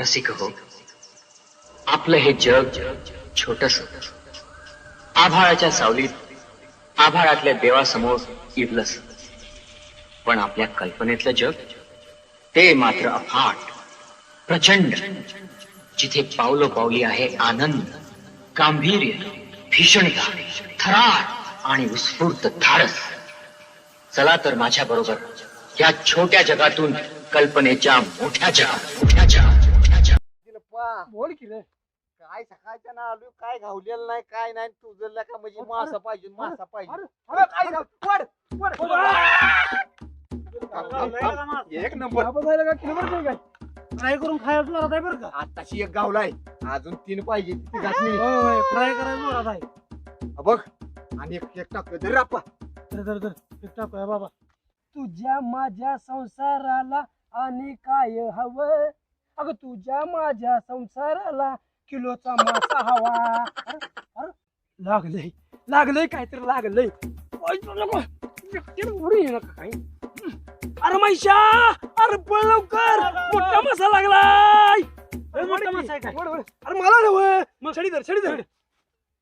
रसिक हो. आपलं हे जग छोटस. आभाळाच्या सावलीत आभाळातल्या देवासमोर इरलस. पण आपल्या कल्पनेतलं जग ते मात्र अफाट. प्रचंड. जिथे पावलो पावली आहे आनंद गांभीर्य भीषणता थरार आणि उत्स्फूर्त धाडस. चला तर माझ्या बरोबर या छोट्या जगातून कल्पनेच्या मोठ्या जगात मोठ्या जगात बोल की रे. काय सकाळच्या ना आलो काय घावलेलं नाही काय नाही तुझं का म्हणजे मासा पाहिजे मासा पाहिजे. अरे, काय. एक नंबर. बाबा जायला का किलोमीटर काय फ्राय करून खायला जोरात आहे बरं का? आताशी एक गावलाय अजून तीन पाहिजे घातली फ्राय करायला जोरात आहे. बघ आणि एक एक टाकलं दर रापा तर तर तर एक टाकूया बाबा. तुझ्या माझ्या संसाराला आणि काय हवं? अगं तुझ्या माझ्या संसाराला किलोचा मासा हवा लागलंय लागलंय काहीतरी लागलंय नको. उडी येणार का काही अरे मैशा अरे पळ लवकर मोठा मासा लागलाय लय मोठा मासा आहे काय? अरे मला नव्ह मग छडी धर छडी धर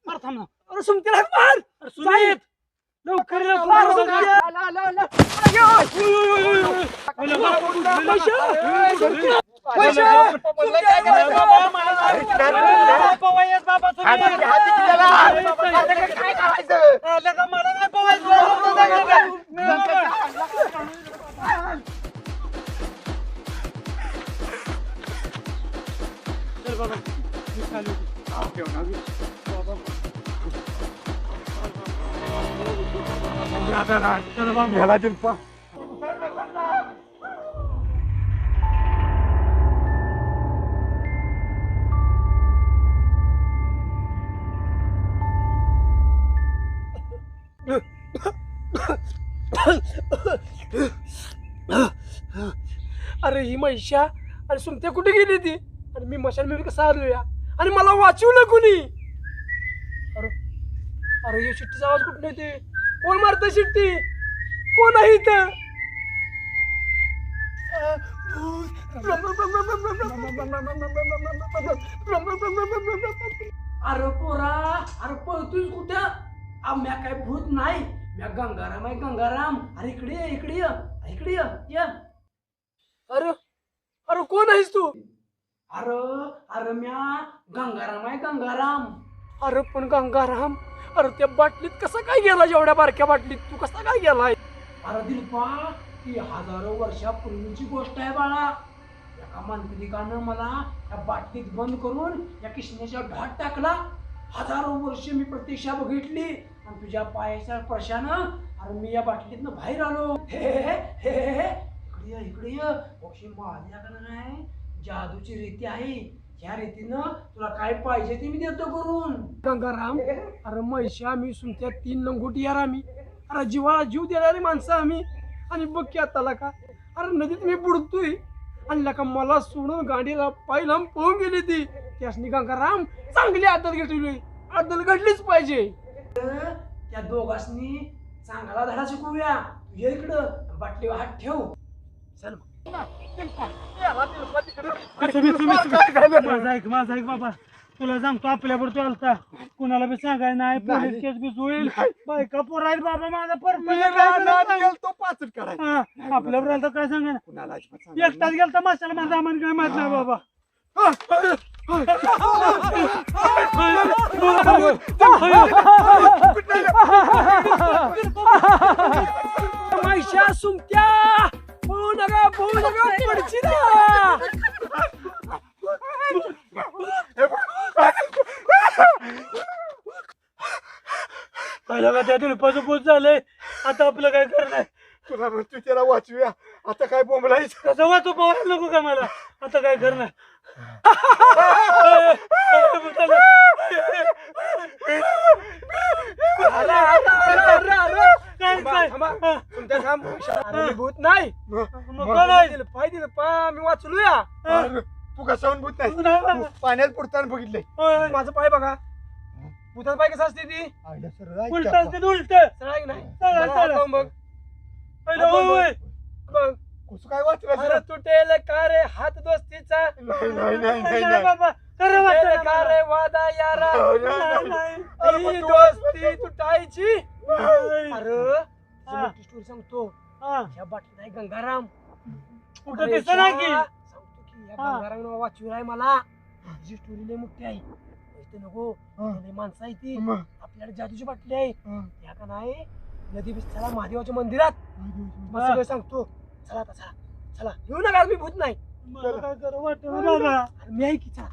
मार थांब ना अरे सुमतीला हाक मार अरे सुनीत लवकर लवकर. आला, आला, आला. अयो. मैशा. पैसे! म्हणलं अरे ही मैशा आणि सुमते कुठे गेली ती? आणि मी मशाल मी कसा आलो या आणि मला वाचवलं कुणी अरे अरे हे शिट्टीचा आवाज कुठून येते कोण मारत शिट्टी? कोण आहे इथं? अरे पोरा अरे पळतोय कुठं? म्या काय भूत नाही. म्या गंगाराम आहे गंगाराम. अरे इकडे ये इकडे इकडे ये ये. अरे अरे कोण आहेस तू? अरे अरे म्या गंगाराम आहे गंगाराम. अरे पण गंगाराम अरे त्या बाटलीत कसा काय गेला एवढ्या बारक्या बाटलीत? तू कसा काय गेलाय? अरे दिलपा ही हजारो वर्षापूर्वीची गोष्ट आहे बाळा. एका मांत्रिकानं मला या बाटलीत बंद करून या किशण्याच्या ढाट टाकला. हजारो वर्ष मी प्रतीक्षा बघितली. आणि तुझ्या पायाच्या स्पर्शानं अरे मी या बाटलीतनं बाहेर आलो. हे हे हे हे हे. इकडे ये इकडे ये. माझ्याकडे नाही जादूची रीती आहे. ह्या रीतीनं तुला काय पाहिजे ते मी देतो करून. गंगाराम अरे म्हैशी आम्ही सुमत्या तीन लंगोटी यार आम्ही. अरे जीवाला जीव देणारी माणसं आम्ही. आणि बघ की आता का. अरे नदीत मी बुडतोय. आणि लका मला सोडून गाडीला पाय लांब पळून गेली ती. त्यासनी गंगाराम चांगली आदत घेतली. आदत घडलीच पाहिजे. त्या दोघांनी चांगला धडा शिकवूया. तू ये इकडं. बाटलीवर हात ठेव. चल तुम्ही- तुम्ही- तुम्ही- माझं ऐक माझं ऐक बाबा. तुला सांगतो आपल्यावर तू आलता. कुणाला बी सांगाय नाही पोलीस केस बी होईल बायका पोराईल बाबा माझा परपंच तो पाचट करायचा आपल्यावर आलता काय सांगा कुणाला अजिबात सांगायचं एकटाच गेलता माशाला माझा आम्हाला काय माहीत नाही बाबा. मैशा सुमत्या. पळू नका पळू नका पडची पहिलं का झालंय? आता आपलं काय करणार? तुला म्हणतो त्याला वाचूया. आता काय बोंबलायचं? कसं वाचू पवायला नको का मला? आता काय करणार? हा. तुमच्या थांब. अरे मी भूत नाही. पाय दिलं पा मी वाचलूया. तू कशाहून भूत नाही पाण्यात बुडताना बघितलंय. माझं पाय बघा. भूताचं पाय कसं असते ती? उलट असते उलट. नाही बघ. होय होय कसं काय वाचलं अरे तुटेल का रे हात दोस्तीचा? नाही नाही नाही नाही, अरे नाही. बाबा खरं वाटतं तुटेल ना का मला. रे वादा यारा. नाही, नाही. अरे पण ही तू दोस्ती तुटायची? नाही. अरे तुझी हा. मोठी स्टोरी सांगतो. हा, ह्या बाटली नाही गंगाराम. कुठं अरे दिसत नाही की? सांगतो की या हा. गंगाराम वाचून आहे मला. तुझी स्टोरी लय मोठी आहे. नको. हा. लय माणसं आहे ती. मग, आपल्याला जादूची बाटली आहे. हा. का नाही? नदी चला महादेवाच्या मंदिरात. मग सगळं सांगतो. चला आता चला चला. येऊ नका मी भूत नाही. मला काय खरं वाटतं ना बाबा अरे मी आहे की चला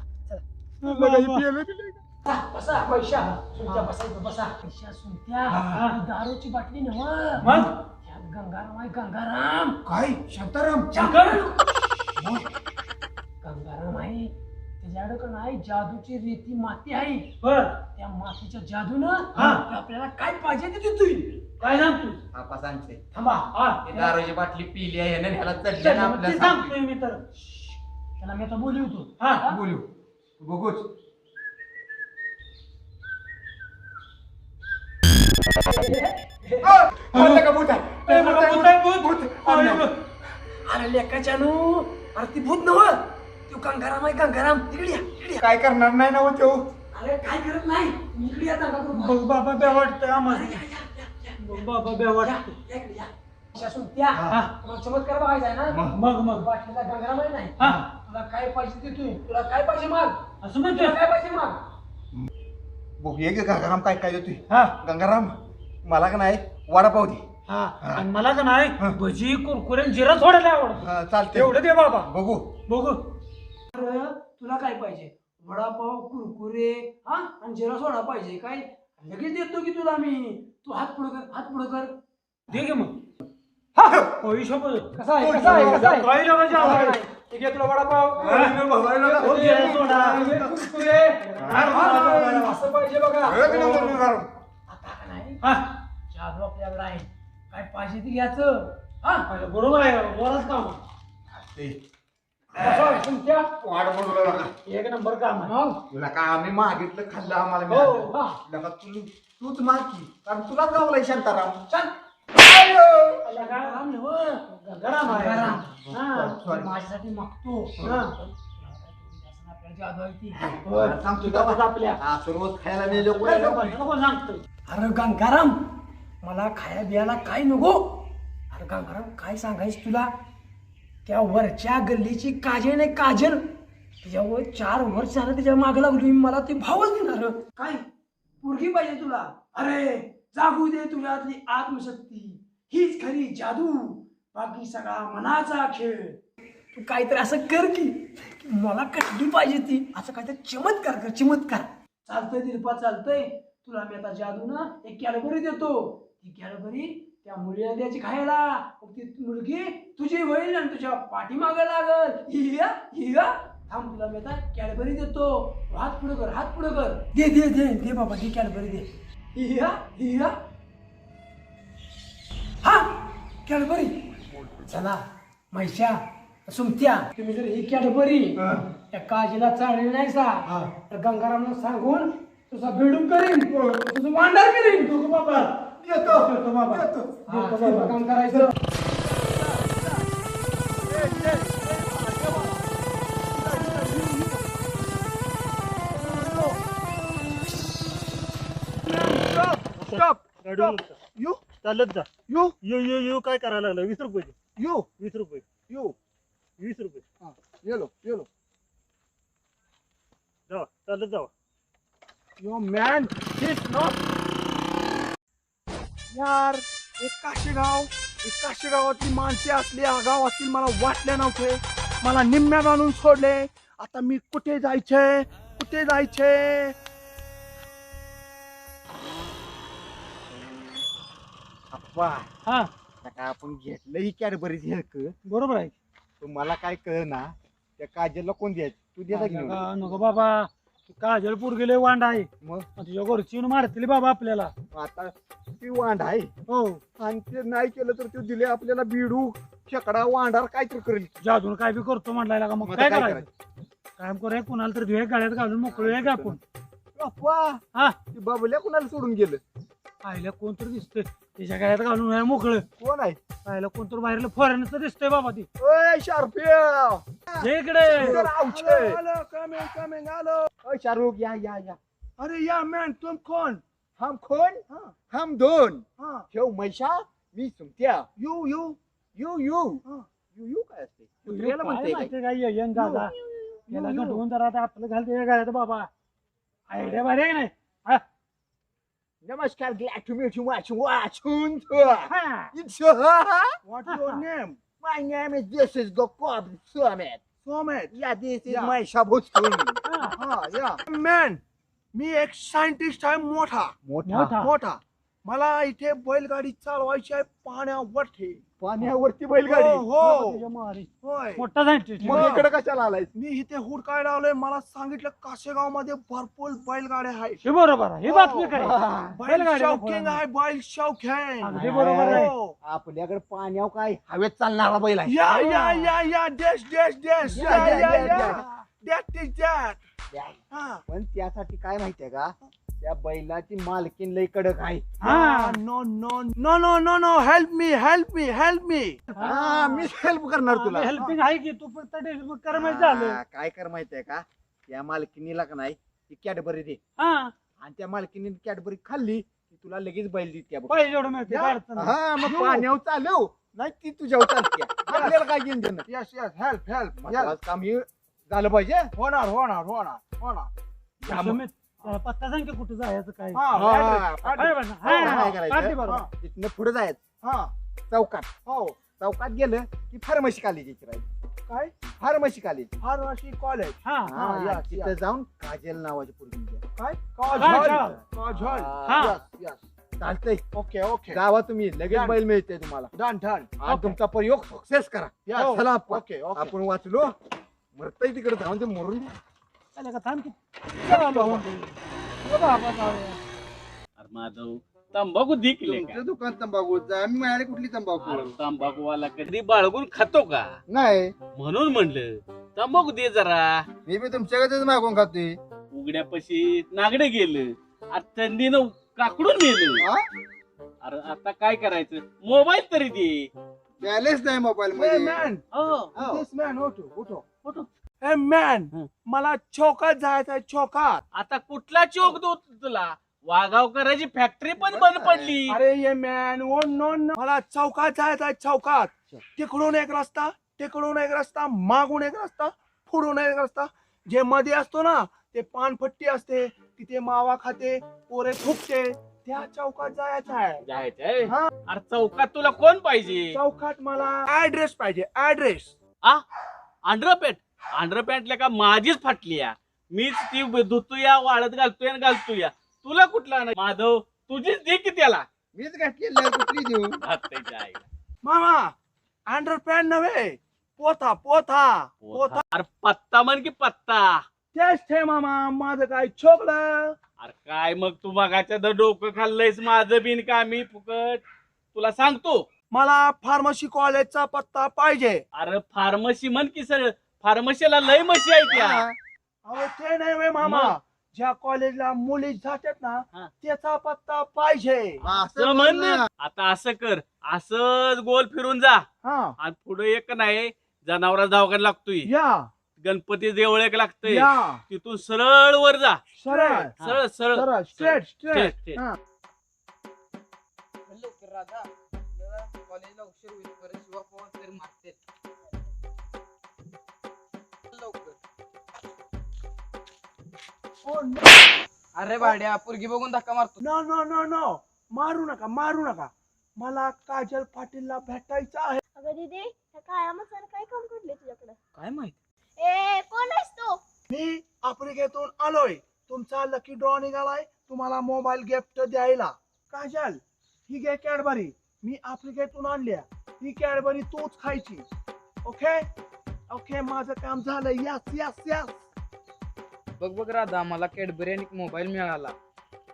बघा, ही? चला, बसा पैशा. सुनत्या बसा. पैशा सुनत्या दारूची बाटली नव मग? गंगाराम आहे गंगाराम. काय? शांताराम? शंकर गंगाराम आहे. त्याच्याकडे का नाही जादूची रेती माती आहे. बर. त्या मातीच्या जादूनं हा. आपल्याला काय पाहिजे ते देतोय. काय सांगतो आपा सांगते. थांबा. हा दारूची बाटली पिली आहे ना ह्याला ना आपल्या ते सांगतोय मी तर. त्याला मी आता बोलवतो हा. बोलू. बघूच. म्हणलं का भूत आहे? ए, बाबा, भूत आहे, भूत. भूत. अरे, नाही. अरे लेकाच्यानू. अरे ती भूत नव तू गंगाराम आहे गंगाराम तिकडे या तिकडे या. काय करणार नाही ना हो त्यो अरे काय करत नाही? इकडे या करू. बघ बाबा बे वाटतंय अरे, आम्हाला या, या, या, या. बघ बाबा बे या, वाटतं या इकडे या. हा. तुला चमत्कार बघायचा आहे ना? मग मग बाटलीला गंगाराम आहे नाही. हा. तुला काय ते तू तुला काय माग? असं म्हणतोय? तुला काय माग? की गंगाराम काय काय देतोय? हा. गंगाराम मला का नाही? वडापाव दे. हा. आणि मला का नाही? हा. भजी कुरकुरे आणि जिरा सोडायला आवडत. हा, चालतंय. एवढं दे बाबा. बघू. बघू. तुला काय पाहिजे? वडापाव कुरकुरे हा? आणि जिरा सोडा पाहिजे काय? लगेच देतो की तुला मी? तू हात पुढे कर हात पुढे कर. दे गे मग. हा? हिशोब कसा आहे कसा आहे कसा आहे? काही नका जाऊ. कसा आहे? ठीक आहे तुला वडापाव. हो, जिरा सोडा. कुरकुरे. असं पाहिजे बघा. गंगाराम. आता का नाही? हा? जादू आपल्याकडे आहे. काय पाहिजे ते घ्यायचं? हा? बरोबर आहे बरंच काम. तुमच्या? वाट बघू नका. एक नंबर काम आहे मग तुला का आम्ही मागितलं खाल्लं आम्हाला हो मिळालं. हा तुला का तू तूच मागी कारण तुलाच गावलाय शांताराम चल गंगाराम नव्हं. गंगाराम आहे. गंगाराम. हा. Sorry. माझ्यासाठी मागतो हा. आपल्याला जादू आहे ती बरं, सांगतो तुझ्यातच आपल्या असं रोज खायला नेलं नको कुठे नको सांगतोय अरे गंगाराम मला खाया बियाला काय नको अरे गंगाराम काय सांगायचं तुला त्या वरच्या गल्लीची काजल नाही काजल त्याच्यावर चार वर्ष झालं त्याच्यामागे लागली मला ते भावच देणार काय? पोरगी पाहिजे तुला? अरे जागू दे तुझ्यातली आत्मशक्ती. हीच खरी जादू. बाकी सगळा मनाचा खेळ. तू काहीतरी असं कर की मला कटली पाहिजे ती? असं काहीतरी चमत्कार कर चमत्कार. चालतंय दिलपा चालतंय. तुला मी आता जादू ना एक कॅडबरी देतो. ती कॅडबरी त्या मुलीला द्यायची खायला. मग ती मुलगी तुझी होईल आणि तुझ्या पाठीमागे लागल. हिया हिया थांब तुला मी आता कॅडबरी देतो. हात पुढे कर हात पुढे कर. दे दे दे दे बाबा ती कॅडबरी दे. हिया हिया हा कॅडबरी. चला मैशा सुमत्या. तुम्ही जर ही कॅडबरी त्या काजीला चालली नाही सा तर गंगारामला सांगून तुझा बेडूक करीन. तुझं मांडार करीन. तू बाबा. येतो. येतो बाबा. येतो. हा, चल, काम करायचं. स्टॉप. यू. चालत जा. यू. यो यो यो काय करायला लागला? वीस रुपये दे. यू. वीस रुपये. यू. वीस रुपये. Yellow yellow. जावा चालत जावा. यो मॅन दिस नॉट यार एक काशीगाव एक काशीगावातली माणसे असली गाव असतील मला वाटले नव्हते. मला निम्म्यात आणून सोडले. आता मी कुठे जायचे? कुठे जायचे? अप्पा हा. आता काय आपण घेतलं ही कॅडबरीच हेक बरोबर आहे. तर मला काय कळ ना त्या काजलला कोण द्यायचं तू नाही? नका नको बाबा. काजल गेले वांडा आहे. मग? तुझ्या घरची येऊन मारतील बाबा आपल्याला. आता ती वांड आहे. हो. आणि ते नाही केलं तर ते दिले आपल्याला बिडू शेकडा वांडार काय तर करेल. जादून काय बी करतो म्हणलाय का मग मग काय आता काय करायचं? काम करूया कुणाला तर धुया गाड्यात घालून मोकळूया का आपण? अप्पा हा. ती बाबल्या कुणाला सोडून गेलं? आईला कोण तर दिसतंय. तिच्या गळ्यात घालून आहे मोकळं. कोण आहे? पाहिलं कोणतरी बाहेरलं फॉरेनचं दिसतंय बाबा ती. ओय शार्पिया! जे इकडे. आलो कमिंग कमिंग आलो. ओय शाहरुख या या या. अरे या मॅन तुम कोण? हम कोण? हम दोन. ठेव मैशा मी सुमत्या. You you. You you. You you काय असते? कुत्र्याला म्हणते काय? माहिती काय यंग दादा? त्याला यू. घडवून जरा आता आपलं घालते गळ्यात बाबा. आयडिया भारी आहे नाही? Namaskar, glad to meet you. Watch, watch, What's your name? My name is, this is Gokob Summit. Summit? Yeah, this is Yeah. my Shabu Summit. Ah, uh-huh, yeah. Man, me ex scientist, I'm Mota. Mota. Mota. Mota. मला इथे बैलगाडी चालवायची आहे पाण्यावरती. पाण्यावरती बैलगाडी? हो हो. मारी. होय. मोठा सायंटिस्ट मग इकडे कशाला आलाय मी इथे हुडकायला आलोय मला सांगितलं काशेगावमध्ये भरपूर बैलगाड्या आहेत. हे बरोबर आहे. ही बातमी काय बैल बैलगाडी शौकीन आहे बैल अगदी बरोबर आहे. हो. आपल्याकडे पाण्यावर काय हवेत चालणारा बैल आहे. या या या या. That is that. हा. पण त्यासाठी काय माहितीये का? त्या बैलाची मालकीन लय कडक आहे. हा. No no no no no no help me help me help me हा मी हेल्प करणार तुला. हेल्पिंग आहे की तू फक्त कर माहिती झालं. हा, काय कर माहितीये का? त्या मालकिनीला का नाही ती कॅडबरी दे. हा. आणि त्या मालकिनी कॅडबरी खाल्ली की तुला लगेच बैल देते बघ. पाहिजे एवढं मिळते या. काय अडचण नाही. हा मग. पाण्यावर चालव. नाही ती तुझ्यावर चालते आपल्याला काय घेऊन देणं यस यस हेल्प हेल्प महत्वाचं काम हे झालं पाहिजे. होणार होणार होणार होणार. समित, पत्ता सांग की कुठं जायचं काय? हा हा, हा, हा, हा, काय हा, करायचं? अगदी बरोबर. हा. तिथनं पुढे जायचं. हा. चौकात. हो. चौकात गेलं की फार्मसी कॉलेजची राहील. काय? Pharmacy college pharmacy college. हा हा, हा, तिथं. जाऊन काजल नावाची पोरगी घ्या. काय? काजळ. काजल. काजल. हा. Yes yes. चालतंय. Okay okay. जावा तुम्ही लगेच. बैल मिळते तुम्हाला. Done done. तुमचा प्रयोग सक्सेस करा. Yes. चला आपण. Okay okay. आपण वाचलो. मरतय तिकडे. जाऊन ते मरून त्याला का थांब की. चला भाऊ. ये बाबा जाऊया. अरे माधव तंबाखू दिकले का तुमचं दुकान तंबाखू आम्ही माझ्याकडे कुठली तंबाखू अरे तंबाखूवाला कधी बाळगून खातो का? नाही. म्हणून म्हणलं तंबाखू दे जरा. मी बी तुमच्याकडेच मागून खातोय. उघड्यापाशी नागडे गेलं. आता थंडीनं काकडून नेलं अरे आता काय करायचं? मोबाईल तरी दे. बॅलेन्स नाही मोबाईल Hey man, हो. This man. Hey man, हं. मला चौकात जायचंय चौकात. आता कुठला चोक देऊ तुला? वाघावकराची फॅक्टरी पण बंद पडली. अरे ये मॅन ओ नो नो मला चौकात जायचंय चौकात. तिकडून एक रस्ता तिकडून एक रस्ता मागून एक रस्ता पुढून एक रस्ता. जे मध्ये असतो ना ते पानपट्टी असते तिथे मावा खाते पोरे थुकते त्या चौकात जायचं आहे जायचंय? हा. अरे चौकात तुला कोण पाहिजे? चौकात मला ऍड्रेस पाहिजे ऍड्रेस अंडरपॅन्ट अंडरपॅन्टला का माझीच फाटली या मीच ती धुतूया वाळत घालतोय आणि घालतोया. तुला कुठला नाही माधव तुझीच दे की त्याला. मीच घातलेली कुठली देऊ? घालतंय आईला. मामा अंडरपॅन्ट नव्हे पोथा पोथा पोथा. अरे पत्ता म्हण की पत्ता. तेच ठे मामा माझं काय छोकलं अरे काय मग तू मगाच्या दर डोकं खाल्लंयस माझं बिन का मी फुकट? तुला सांगतो. मला फार्मसी कॉलेजचा पत्ता पाहिजे. अरे फार्मसी म्हण की सर फार्मसीला लय मशी आहे त्या अहो ते नाही वे मामा. मग? ज्या कॉलेजला मुली जातात ना. त्याचा पत्ता पाहिजे. असं म्हण. आता असं कर. असंच गोल फिरून जा. हा. आणि पुढे एक नाही जनावरा दवाखाना लागतोय. या. गणपती देवळ एक लागतंय. या. तिथून सरळ वर जा. सरळ. सरळ सरळ सरळ. स्ट्रेट स्ट्रेट कॉलेजला उशीर होईल परत शिवा पवन तरी मागते अरे भाड्या पोरगी बघून धक्का मारतो. नो नो नो नो मारू नका मारू नका. मला काजल पाटीलला भेटायचं आहे. अगं दीदी ह्या काळ्या मसाला काय काम करले तुझ्याकडे? काय माहीत? ए कोण आहेस तू? मी आफ्रिकेतून आलोय. तुमचा लकी ड्रॉ निघालाय. तुम्हाला मोबाईल गिफ्ट द्यायला. काजल ही घे कॅडबरी. मी आफ्रिकेतून आणल्या. ही कॅडबरी तूच खायची. ओके ओके माझं काम झालं यस यस यस बघ बघ राधा मला कॅडबरी आणि मोबाईल मिळाला.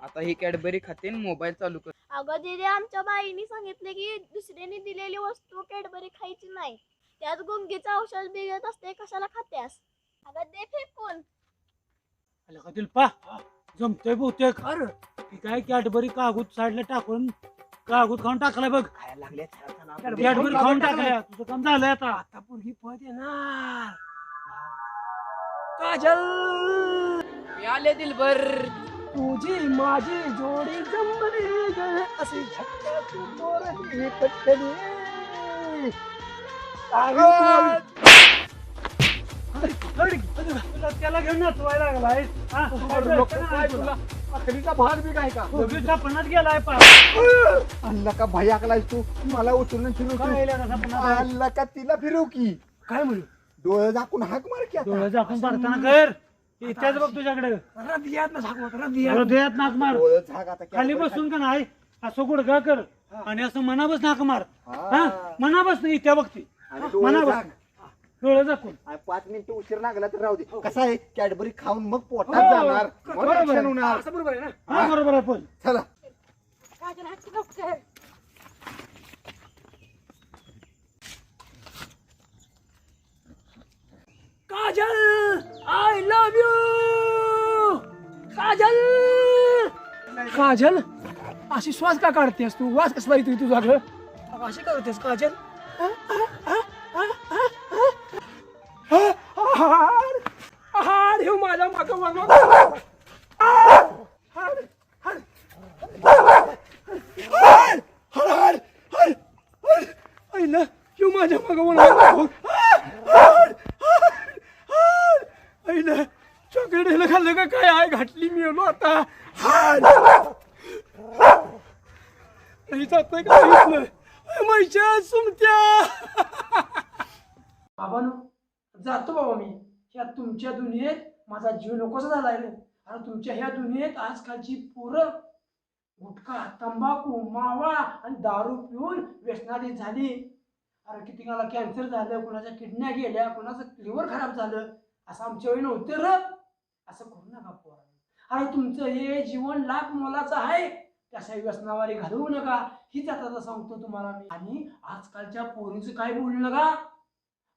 आता ही कॅडबरी खाते मोबाईल चालू कर. अगं दीदी आमच्या बाईने सांगितले की दुसऱ्याने दिलेली वस्तू कॅडबरी खायची नाही. त्यात गुंगीचं औषध बिघत असते कशाला खात्यास? अगं दे फेकून. आलं का जमतोय बहुतेक. अरे ती काय कॅडबरी कागद साईडला टाकून कागद खाऊन टाकलाय बघ. खायला लागले. कॅडबरी खाऊन टाकलाय. तुझं काम झालंय आता. आता पोरगी पद येणार काजल. मी आले दिलबर तुझी माझी जोडी जमली ग. असे झटका तू? त्याला घेऊन नाचवायला लागलाय? अकलीचा भाग बी काय का? पणात गेलाय पा अल्ला का भाई आकलाय तू. मला उचलून फिरू काय? अल्ला का तिला फिरव की. काय म्हणू? डोळे दाखवून हाक मार की आता. डोळे झाकून मारताना कर इथेच बघ तुझ्याकडे. रदियात ना झाकवत हृदयात नाक मार. डोळे झाक आता खाली बसून का नाही? असं गुडघा कर आणि असं मनाबस नाक मार. हा. हा. मनाबस नाही त्या बघती आणि डोळे झाक. डोळे झाकून. आणि पाच मिनिटं उशीर लागला तर राहू दे. कसं आहे? कॅडबरी खाऊन मग हो, पोटात जाणार मग बरोबर होणार. असं बरोबर आहे ना? हा बरोबर आहे पण चला. Kajal I love you Kajal. Kajal अशी श्वास का काढतेस तू? वास कसला येतोय तुझा ग? अशी करतेस काजल हाड हाड हे माझ्या माग माग ऐला ह्यो माझ्या माग ऐला चॉकलेट ह्याला खाल्लं का काय आहे घातली मी येलो आता हाड नाही जातोय का इथलं मैच्या सुमत्या बाबानो जातो बाबा मी ह्या तुमच्या दुनियेत माझा जीव नकोसा झाला आहे अरे तुमच्या ह्या दुनियेत आजकालची पोरं गुटखा तंबाखू मावा आणि दारू पिऊन व्यसनाधी झाली. अरे कितीकाला कॅन्सर झालं कोणाच्या किडन्या गेल्या कोणाचं लिव्हर खराब झालं असं आमच्या वेळी नव्हते र. असं करू नका पोरा अरे तुमचं हे जीवन लाख मोलाचं आहे. त्याच्या व्यसनावारी घालवू नका. हीच आता सांगतो तुम्हाला मी. आणि आजकालच्या पोरीचं काय बोलू नका?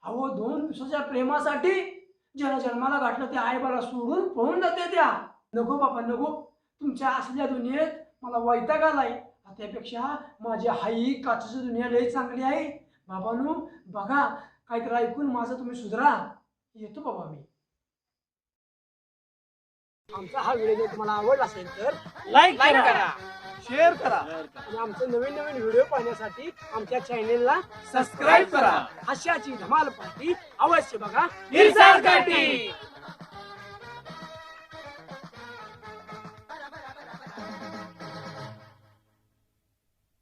अहो दोन दिवसाच्या प्रेमासाठी ज्याला जन्माला गाठलं त्या आईबाला सोडून पळून जाते त्या. नको बाबा नको. तुमच्या असल्या दुनियेत मला वैताग आलाय. त्यापेक्षा माझी आई काचीची दुनिया लई चांगली आहे. बाबानू बघा काहीतरी ऐकून माझं तुम्ही सुधरा. येतो बाबा मी. आमचा हा व्हिडिओ जर तुम्हाला आवडला असेल तर लाईक करा. शेअर करा. आणि आमचे नवीन नवीन व्हिडिओ पाहण्यासाठी आमच्या चॅनेलला सबस्क्राईब करा. अशाची धमाल पार्टी अवश्य बघा. हिरसार